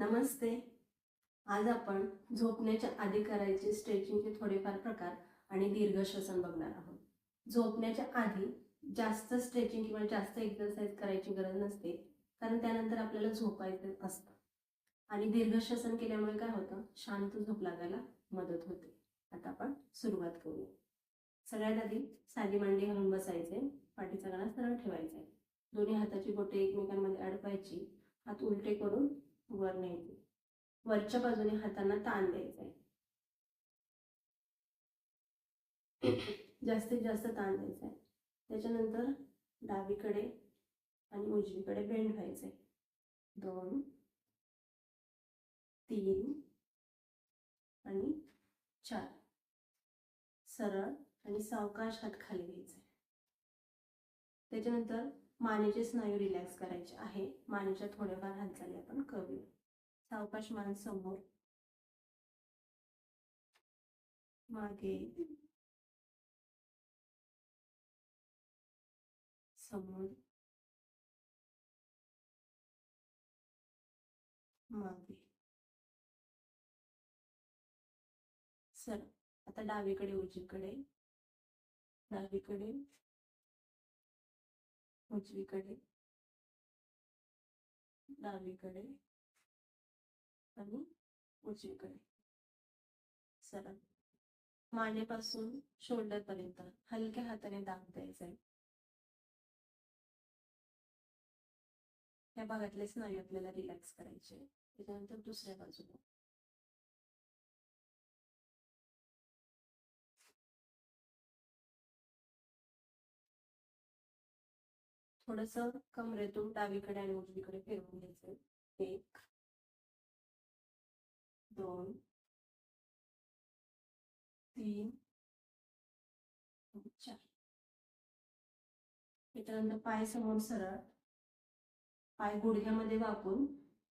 नमस्ते. आज आपण झोपण्याच्या आधी करायचे स्ट्रेचिंगचे थोडेफार प्रकार आणि दीर्घ श्वसन बघणार आहोत. झोपण्याच्या आधी जास्त स्ट्रेचिंग किंवा जास्त एक्सरसाइज करायची गरज नसते कारण त्यानंतर आपल्याला झोपायचं असतं. आणि दीर्घ श्वसन केल्यामुळे काय होतं? शांत झोप लागायला मदत होते. आता आपण सुरुवात करूया. सगळ्यात आधी साधी मांडी घालून बसायचे पाठीचा गळा सरळ ठेवायचा. आहे दोन्ही हाताची बोटे एकमेकांमध्ये अडकवायची. हात उलटे करून वर न्यायचे. वरच्या बाजूने हातांना ताण द्यायचा आहे. जास्तीत जास्त ताण द्यायचा आहे. त्याच्यानंतर डावीकडे आणि उजवीकडे बेंड व्हायचे. दोन तीन आणि चार. सरळ आणि सावकाश हात खाली आहे त्याच्यानंतर मानेचे स्नायू रिलॅक्स करायचे आहे. मानेच्या थोड्याफार हालचाली आपण करूया. सावकाश मान समोर. मागे. समोर. मागे. सर आता डावीकडे उजवीकडे. डावीकडे. उजवीकडे डावीकडे आणि उजवीकडे. सरळ मानेपासून शोल्डर पर्यंत हलक्या हाताने दाब द्यायचा आहे. या भागातले स्नायू आपल्याला रिलॅक्स करायचे त्याच्यानंतर दुसऱ्या बाजूला. थोडस कमरेतून डावीकडे आणि उजवीकडे फिरवून घ्यायचं. एक दोन तीन चार. त्याच्यानंतर पाय समोर सरळ. पाय गुडघ्यामध्ये वाकून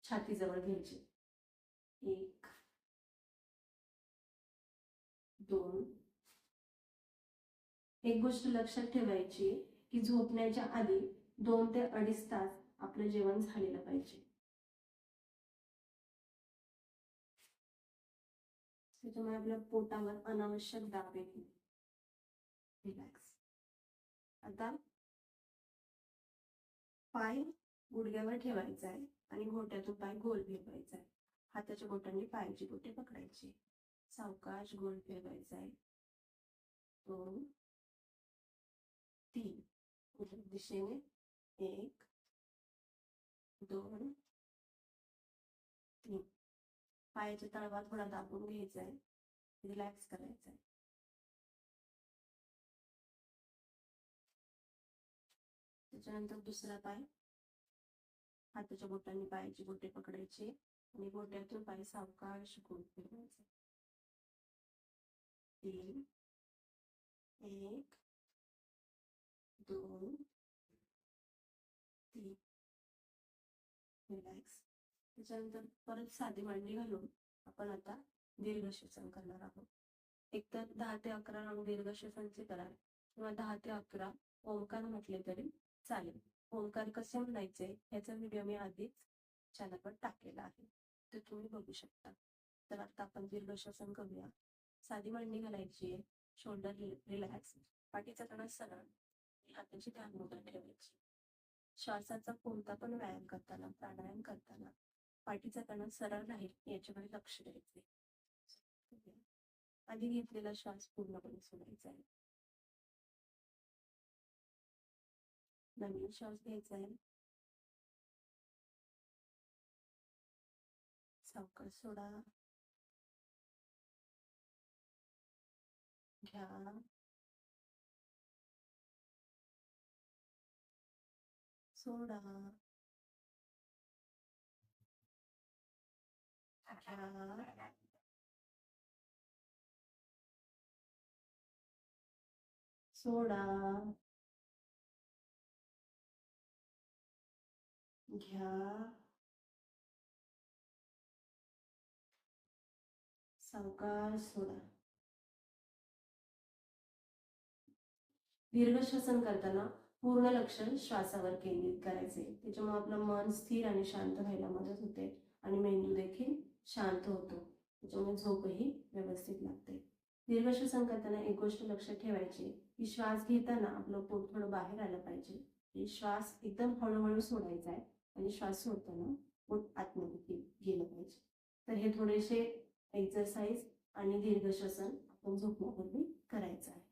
छातीजवळ घ्यायचे. एक दोन. एक गोष्ट लक्षात ठेवायची की झोपण्याच्या आधी दोन ते अडीच तास आपलं जेवण झालेलं पाहिजे. त्याच्यामुळे आपल्या पोटावर अनावश्यक दाब. येते रिलॅक्स आता पाय गुडघ्यावर ठेवायचा आहे आणि घोट्यातून पाय गोल फिरवायचा आहे हाताच्या बोटांनी पायाची बोटे पकडायची सावकाश गोल फिरवायचा आहे दोन तीन. दिशेने एक दोन तीन. पायाच्या तळवा थोडा दाबून घ्यायचा आहे रिलॅक्स करायचा आहे त्याच्यानंतर दुसरा पाय. हाताच्या बोटांनी पायाची बोटे पकडायची आणि बोट्यातून पाय सावकाश गोल फिरवायचे. तीन एक दोन रिलॅक्स त्याच्यानंतर परत साधी मांडणी घालून आपण आता दीर्घ श्वसन करणार आहोत. एकतर दहा ते अकरा राऊंड दीर्घ श्वसनचे करा किंवा दहा ते अकरा ओंकार म्हटले तरी चालेल. ओंकार कसे म्हणायचे याचा व्हिडिओ मी आधीच चॅनलवर टाकलेला आहे. ते तुम्ही बघू शकता. तर आता आपण दीर्घ श्वसन करूया. साधी मांडणी घालायची शोल्डर रिलॅक्स पाठीचा कणा सरळ हाताची ध्यान मुद्रा ठेवायची. श्वासाचा कोणता पण व्यायाम करताना प्राणायाम करताना पाठीचा कणा सरळ राहील याच्याकडे लक्ष द्यायचे आधी घेतलेला श्वास पूर्णपणे सोडायचा आहे. नवीन श्वास घ्यायचा आहे. सावकाश सोडा. घ्या. सोडा घ्या सोडा घ्या सावकाश सोडा दीर्घ श्वसन करताना पूर्ण लक्ष श्वासावर केंद्रित करायचे. त्याच्यामुळे आपलं मन स्थिर आणि शांत व्हायला मदत होते आणि मेंदू शांत होतो. त्याच्यामुळे झोपही व्यवस्थित लागते. दीर्घ श्वसन करताना एक गोष्ट लक्षात ठेवायची की श्वास घेताना आपलं पोट थोडं बाहेर आलं पाहिजे. आणि श्वास एकदम हळूहळू सोडायचा आहे आणि श्वास सोडताना पोट आतमध्ये गेलं पाहिजे. तर हे थोडेसे एक्सरसाइज आणि दीर्घ श्वसन आपण झोपण्यापूर्वी करायचं आहे.